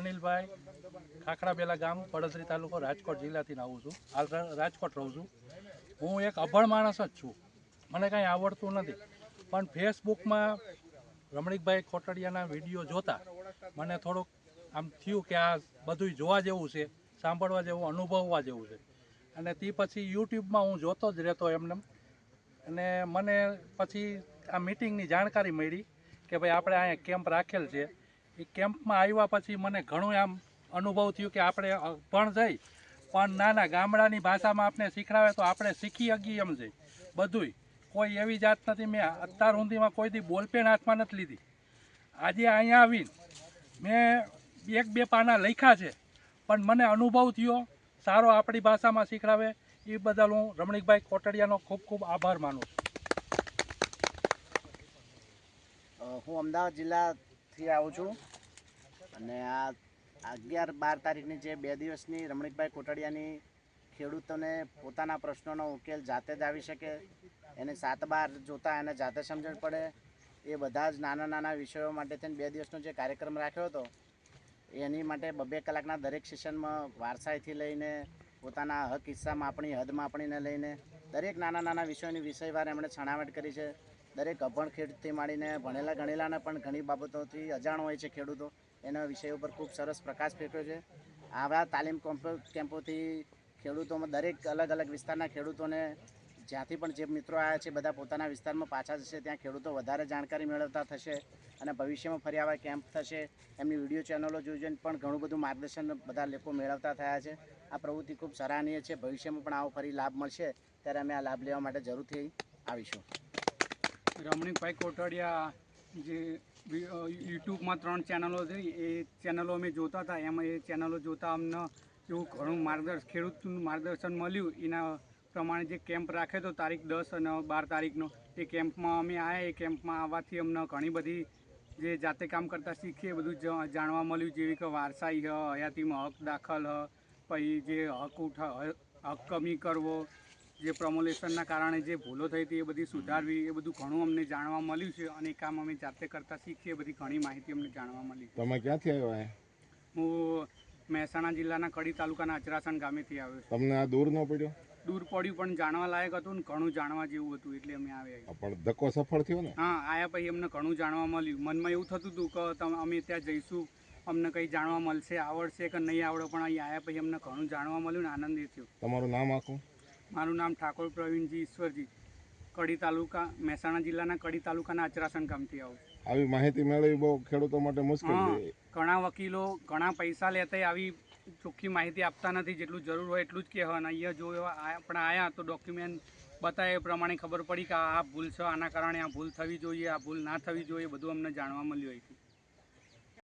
અનિલભાઈ ખાખડાબેલા ગામ પડસરી તાલુકો રાજકોટ જિલ્લાથી આવું છું. હાલ રાજકોટ રહું છું. હું એક અભણ માણસ જ છું. મને કાંઈ આવડતું નથી. પણ ફેસબુકમાં રમણીકભાઈ ખોટડિયાના વીડિયો જોતા મને થોડુંક આમ થયું કે આ બધું જોવા જેવું છે, સાંભળવા જેવું, અનુભવવા જેવું છે. અને તે પછી યુટ્યુબમાં હું જોતો જ રહેતો એમને. અને મને પછી આ મિટિંગની જાણકારી મળી કે ભાઈ આપણે અહીંયા કેમ્પ રાખેલ છે. એ કેમ્પમાં આવ્યા પછી મને ઘણું આમ અનુભવ થયું કે આપણે પણ જઈ, પણ નાના ગામડાની ભાષામાં આપણે શીખડાવે તો આપણે શીખી શકીએ એમ જઈ. બધુંય. કોઈ એવી જાત નથી. મેં અત્યાર સુધીમાં કોઈ દી બોલપેન હાથમાં નથી લીધી. આજે અહીંયા આવીને મેં એક બે પાના લખ્યા છે, પણ મને અનુભવ થયો, સારો આપણી ભાષામાં શીખડાવે એ બદલ હું રમણીકભાઈ કોટડિયાનો ખૂબ ખૂબ આભાર માનું છું. હું અમદાવાદ જિલ્લાથી આવું છું. અને આ અગિયાર બાર તારીખની જે બે દિવસની રમણીકભાઈ કોટડિયાની ખેડૂતોને પોતાના પ્રશ્નોનો ઉકેલ જાતે જ આવી શકે, એને સાત બાર જોતા એને જાતે સમજણ પડે. એ બધા જ નાના નાના વિષયો માટે થઈને બે દિવસનો જે કાર્યક્રમ રાખ્યો હતો, એની માટે બબે કલાકના દરેક સેશનમાં વારસાઈથી લઈને પોતાના હક હિસ્સા માપણી, હદ માપણીને લઈને દરેક નાના નાના વિષયોની વિષયવાર એમણે છણાવટ કરી છે. દરેક અભણ ખેડૂતથી માંડીને ભણેલા ગણેલાને પણ ઘણી બાબતોથી અજાણ હોય છે ખેડૂતો. એના વિષય ઉપર ખૂબ સરસ પ્રકાશ ફેંક્યો છે. આવા તાલીમ કેમ્પો, કેમ્પોથી ખેડૂતોમાં દરેક અલગ અલગ વિસ્તારના ખેડૂતોને જ્યાંથી પણ જે મિત્રો આવ્યા છે, બધા પોતાના વિસ્તારમાં પાછા જશે, ત્યાં ખેડૂતો વધારે જાણકારી મેળવતા થશે અને ભવિષ્યમાં ફરી આવા કેમ્પ થશે. એમની વીડિયો ચેનલો જોઈ જોઈને પણ ઘણું બધું માર્ગદર્શન બધા લોકો મેળવતા થયા છે. આ પ્રવૃત્તિ ખૂબ સરાહનીય છે. ભવિષ્યમાં પણ આવો ફરી લાભ મળશે. ત્યારે અમે આ લાભ લેવા માટે જરૂરથી આવીશું. રમણીકભાઈ કોટડિયા જે યુટ્યુબમાં ત્રણ ચેનલો છે, એ ચેનલો અમે જોતા હતા. એમાં એ ચેનલો જોતા અમને એવું ઘણું માર્ગદર્શન ખેડૂતનું માર્ગદર્શન મળ્યું. એના પ્રમાણે જે કેમ્પ રાખ્યો હતો, તારીખ દસ અને બાર તારીખનો, એ કેમ્પમાં અમે આવ્યા એ કેમ્પમાં આવવાથી અમને ઘણી બધી જે જાતે કામ કરતાં શીખીએ બધું જ- જાણવા મળ્યું. જેવી કે વારસાઈ હ, હયાતીમાં હક દાખલ હ, પછી જે હક ઉઠા, હક કમી કરવો જે પ્રમોલેશનના કારણે જે ભૂલો થઈ હતી એ બધી સુધારવી એ બધું ઘણું અમને જાણવા મળ્યું છે અને કામ અમે જાતે કરતા શીખીએ બધી ઘણી માહિતી અમને જાણવા મળી તમે ક્યાંથી આવ્યા હું? મહેસાણા જિલ્લાના કડી તાલુકાના અચરાસણ ગામેથી આવ્યો છું. તમને આ દૂર ન પડ્યો? દૂર પડ્યું પણ જાણવા લાયક હતું ને ઘણું જાણવા જેવું હતું એટલે અમે આવ્યા પણ ધક્કો સફળ થયો ને? હા આયા પછી અમને ઘણું જાણવા મળ્યું. મનમાં એવું થતું હતું કે અમે ત્યાં જઈશું અમને કંઈ જાણવા મળશે આવડશે કે નહીં આવડે પણ અહીં આવ્યા પછી અમને ઘણું જાણવા મળ્યું ને આનંદિત થયું. તમારું નામ આખું? મારું નામ ઠાકોર પ્રવીણજી ઈશ્વરજી. કડી તાલુકા મહેસાણા જિલ્લાના કડી તાલુકાના અચરાસણ ગામથી આવું. આવી માહિતી મેળવી બહુ ખેડૂતો માટે મુશ્કેલ છે. ઘણા વકીલો ઘણા પૈસા લેતા આવી ચોખ્ખી માહિતી આપતા નથી જેટલું જરૂર હોય એટલું જ કહેવાના અહીંયા જો આપણે આવ્યા તો ડોક્યુમેન્ટ બતાવે એ પ્રમાણે ખબર પડી કે આ ભૂલ છે આના કારણે આ ભૂલ થવી જોઈએ આ ભૂલ ના થવી જોઈએ બધું અમને જાણવા મળ્યું અહીંથી.